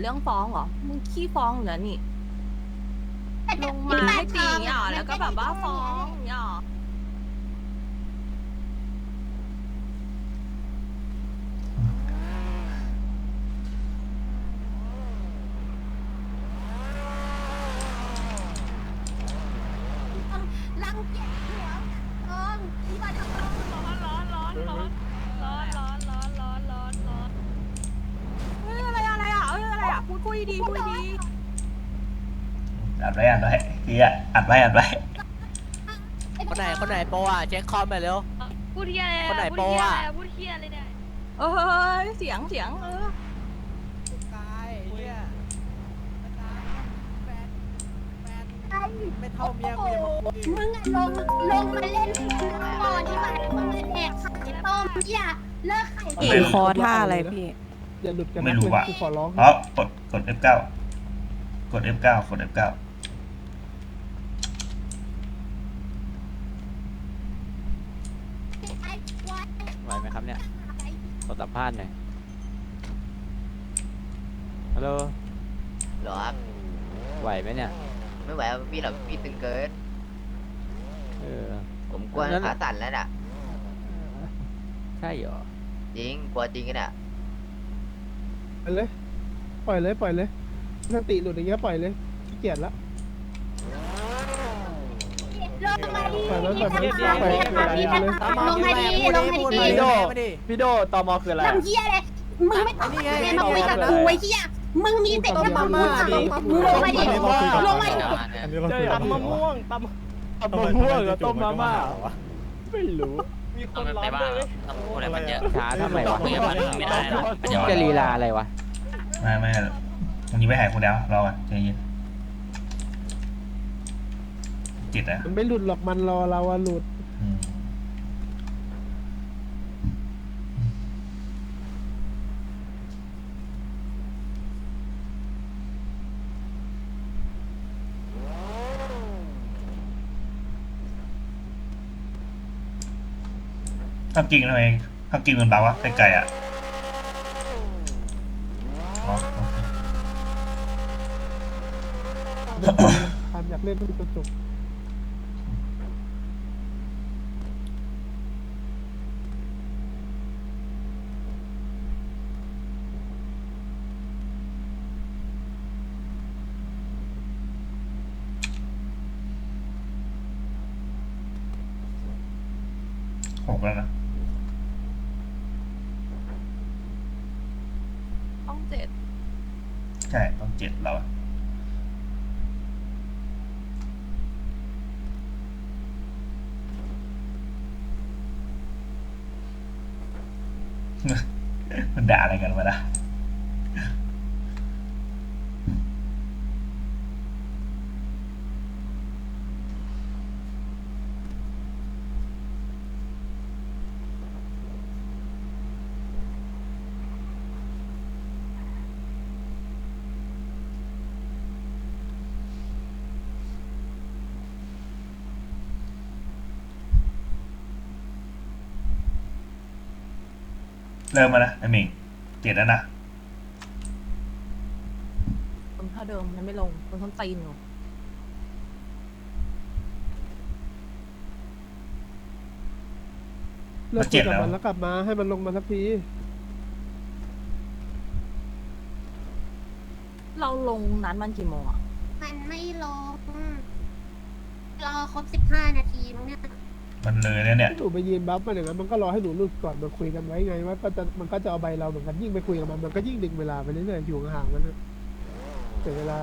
เรื่องฟ้องเหรอ มึงขี้ฟ้องอยู่แล้วนี่ ลงมาให้ตีอย่างเงี้ยเหรอแล้วก็แบบว่าฟ้องอย่างเงี้ยเหรอ อะพูดคุยดีคุยดีอัดไว้อัดไว้เฮียอัดไว้อัดไว้คนไหนคนไหนโปรอะเช็คคอมไปเร็ว พูดเฮียอะไรคนไหนพูดโปรเฮียอะอะไรพูดเฮียอะไรเนี่ยเออเสียงเสียงเออตายเนี่ยไอ้ไม่เท่าเมียกูยังมาคุยมึงอะลงลงมาเล่นก่อนที่มามึงแดกไข่ต้มอย่าเลิกไข่ไม่เด็กรู้คอท่าอะไรพี่ อย่าหลุดกันไม่นะรู้ว่ะ กูขอร้องอ๋อกดกด F9 กด F9 กด F9 ไอ้ควายไหวไหมครับเนี่ยขอสัมภาษณ์หน่อยฮัลโหลเหรอครับไหวไหมเนี่ย ไม่ไหวครับพี่หรอกพี่ตึงเกิน เออ ผมกลัวนั่นขาสั่นแล้วน่ะ ใช่เหรอ จริง กลัวจริงกันน่ะ ไปเลย ปล่อยเลย ปล่อยเลยสติหลุดอย่างเงี้ยปล่อยเลยขี้เกียจละ ลงมาดิปล่อยเลยปล่อยเลยลงปล่อยมาเลยดิปล่อยเลยลงมาดิลงมาดิพี่โดพี่โดตอมอคืออะไรลำเหี้ยเลยมึงไม่ต้องมาเรียนมาคุยกับกูไอ้เหี้ยมึงมีแต่จะมาม่ามึงลงมาดิลงมาดิอันนี้เราคุยตำมะม่วงตำตำมะม่วงกับต้มมาม่าไม่รู้ มีคนร้องด้วยต้องพูดอะไรมันเยอะช้าทำไมวะคุยกับมันไม่ได้หรอกมันจะจะลีลาอะไรวะไม่ไม่มันยังไม่หายกูแล้วรอก่อนใจเย็นจิตอะมันไม่หลุดหรอกมันรอเราอะหลุด ทำจริงทำไมทำจริงมันเบาวะไกลๆอะอ๋อโอเความอยากเล่นมันจบจบหกแล้วนะ เจ็ดใช่ต้องเจ็ดแล้วมันด่าอะไรกันวะนะ เริ่มมานะไอหมิงเจ็ดแล้วนะคนเท่าเดิมมันไม่ลงคนต้นตีนอยู่เลิกคุยกับมันแล้วกลับมาให้มันลงมาสักทีเราลงนั้นมันกี่โมงอะมันไม่ลง รอครบสิบห้านาทีมั้งเนี่ย มันเลยแล้วเนี่ย หนูไปยืนบัฟมันอย่างนั้นมันก็รอให้หนูหลุดก่อนมาคุยกันไว้ไงว่าก็จะมันก็จะเอาใบเราเหมือนกันยิ่งไปคุยกับมันมันก็ยิ่งดึงเวลาไปเรื่อยๆอยู่ห่างๆกันนะเสียเวลา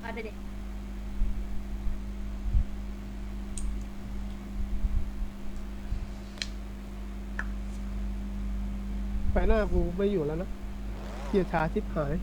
เอาไปด็กไปหน้ากูไม่อยู่แล้วนะเกียร์ชาชิบหาย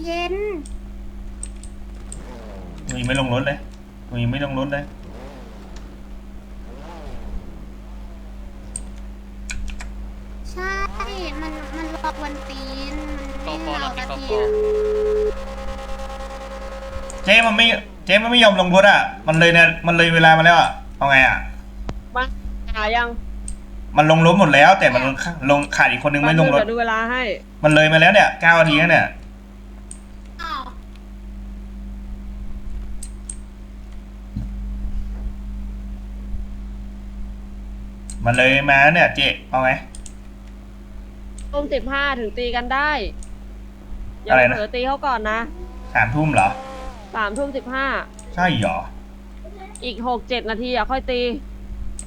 เย็นมึงยังไม่ลงรถเลยมึงยังไม่ลงรถเลยใช่ มันมันรอกวันตีนมันไม่เราสักทีเจ๊มันไม่เจ๊มันไม่ยอมลงรถอะ มันเลยเนี่ยมันเลยเวลามาแล้วอะเอาไงอะมาหายัง มันลงรถหมดแล้ว แต่มันลงขาดอีกคนนึงไม่ลงรถเดี๋ยวดูเวลาให้ มันเลยมาแล้วเนี่ยเก้านาทีแล้วเนี่ย อ้าว มันเลยมาเนี่ยเจ๊เอาไงทุ่มสิบห้าถึงตีกันได้อย่าอะไรนะ เผลอตีเขาก่อนนะสามทุ่มเหรอ สามทุ่มสิบห้าใช่เหรออีกหกเจ็ดนาทีอะค่อยตี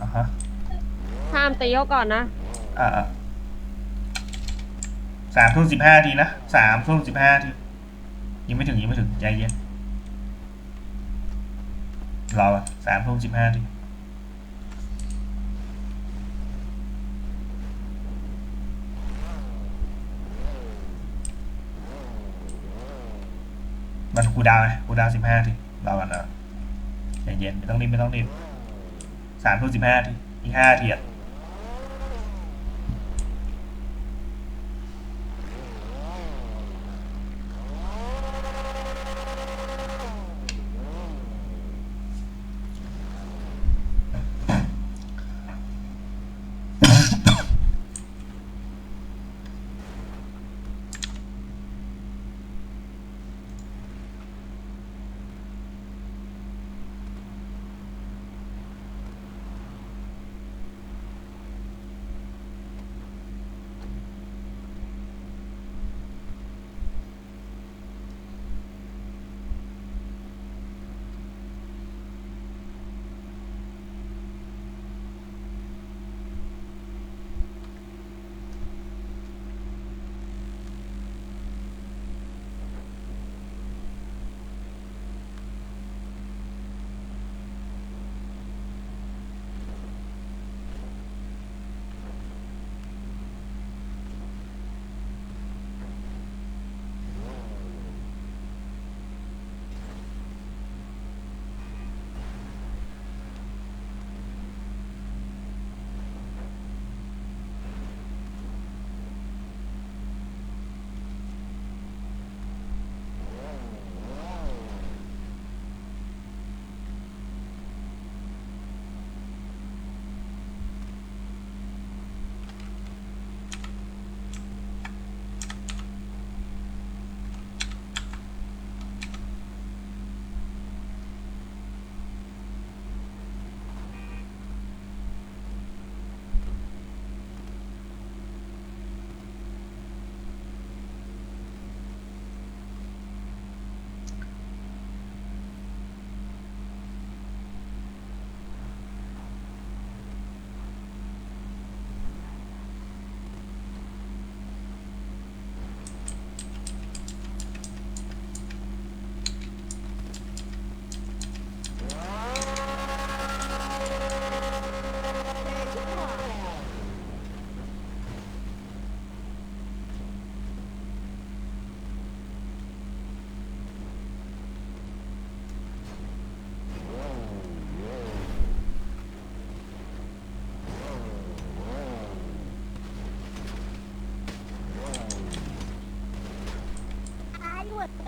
อะฮะห้ามตีเขาก่อนนะ อ่าสามทุ่มสิบห้าทีนะสามทุ่มสิบห้าทียังไม่ถึงยังไม่ถึงใจเย็นรอสามทุ่มสิบห้าที มันคูดาวน์ไงคูดาวสิบห้าทีรอกันนะใจเย็นไม่ต้องรีบไม่ต้องรีบสามทุ่มสิบห้าทีอีกห้าทีอะ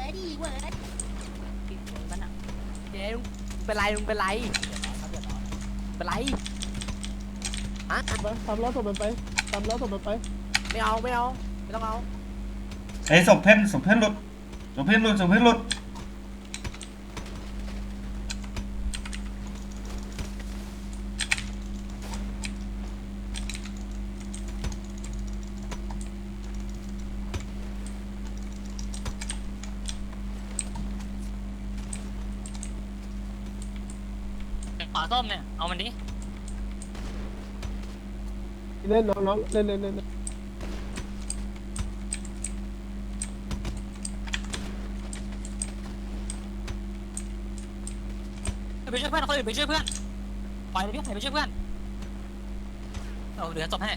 ร์ดเวิร์ดดีเวิร์ดเจ๊ลุงเป็นไรลุงเป็นไรเป็นไรอะไปทำล้อส่งมันไปทำล้อส่งมันไปไม่เอาไม่เอาไม่ต้องเอาเอ้ยศพเพื่อนศพเพื่อนหลุดศพเพื่อนหลุดศพเพื่อนหลุดาส้มเนี่ย เอามันดิเล่นน้องน้องเล่นเล่นเล่นเล่นไปช่วยเพื่อนคนอื่นไปช่วยเพื่อนปล่อยเลยพี่ไปช่วยเพื่อนเอาเดี๋ยวจบให้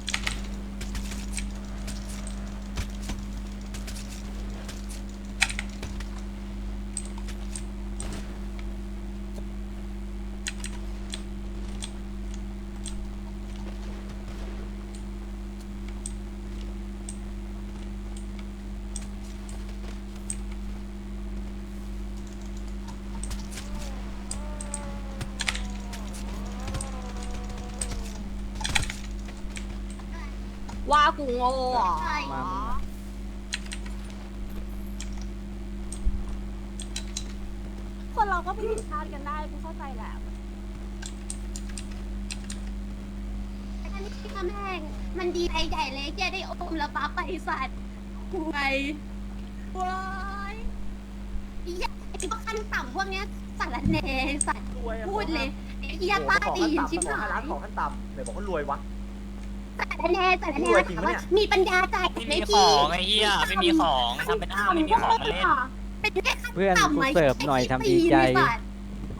ว่ากูโง่เหรอใช่มามาคนเราก็ไม่ผิดพลาดกันได้กูเข้าใจแหละอันนี้ที่แม่งมันดีใจใหญ่เลยแกได้อมแล้วป้าไปสัตว์คุยว้ายไอ้เหี้ยไอ้พวกขั้นต่ำพวกเนี้ยสารแหน่สัตว์พูดเลยไอ้เหี้ยป้าตีนชิบหายของขั้นต่ำเดี๋ยวบอกว่ารวยวะ สารแหน่สารแหน่ถามว่ามีปัญญาจ่ายไม่ไหมมีขพี่องไอ้เหี้ยไม่มีของทำเป็นอ้างไม่มีของมาเล่นเป็นแค่ขั้นเพื่อนต่ำกูไหมเสิร์ฟหน่อยทำดีใจไอ้สัตว์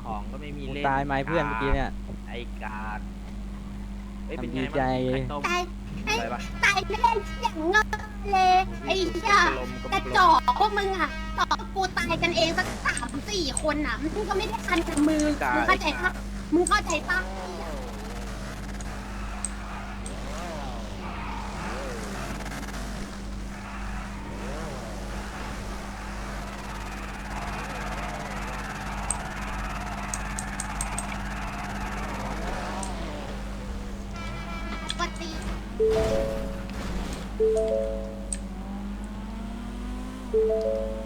ของก็ไม่มีกูเล่นตายไหมเพื่อนเมื่อกี้เนี่ย ไอ้กาดเอ้ยเป็นทำไงดีบ้างใจไข่ต้มตายไอ้อะไรปะตายแม่งอย่างเงาเลยไอ้เหี้ยลมกระจอกพวกมึงอะต่อกูตายกันเองสักสามสี่คนอะมันก็ไม่ได้คันกับมือมึงเข้าใจปะมึงเข้าใจปะปก ติเ